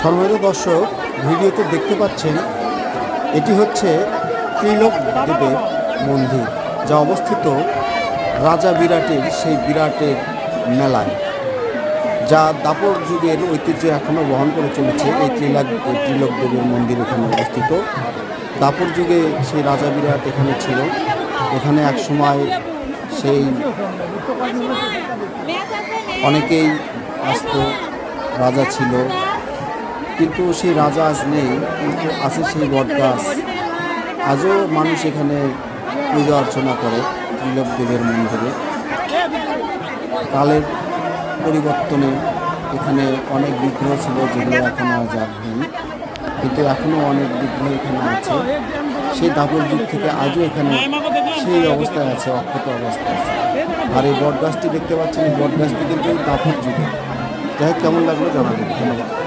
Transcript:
সম্মানিত দর্শক ভিডিওতে দেখতে পাচ্ছেন এটি হচ্ছে ত্রিলোক দেবের মন্দির যা অবস্থিত রাজা বিরাটের সেই বিরাটের মেলায় যা দাপর যুগের ঐতিহ্য এখনও বহন করে চলেছে। এই ত্রিলাক ত্রিলোক দেবের মন্দির এখানে অবস্থিত। দাপর যুগে সেই রাজা বিরাট এখানে ছিল। এখানে এক সময় সেই অনেকেই আসতো। রাজা ছিল। কিন্তু সেই রাজা আজ নেই, কিন্তু আছে সেই বটগাছ আজও মানুষ এখানে পূজা অর্চনা করে ত্রিলোক দেবের মন্দিরে। কালের পরিবর্তনে এখানে অনেক বিগ্রহ ছিল যেগুলো এখন আর যার নেই। কিন্তু এখনও অনেক বিগ্রহ এখানে আছে। সেই দাপর যুগ থেকে আজও এখানে সেই অবস্থায় আছে, অক্ষত অবস্থায় আছে। আর এই বটগাছটি দেখতে পাচ্ছেন বটগাছটি কিন্তু দাপর যুগে। যাই কেমন লাগল জানাবেন। ধন্যবাদ।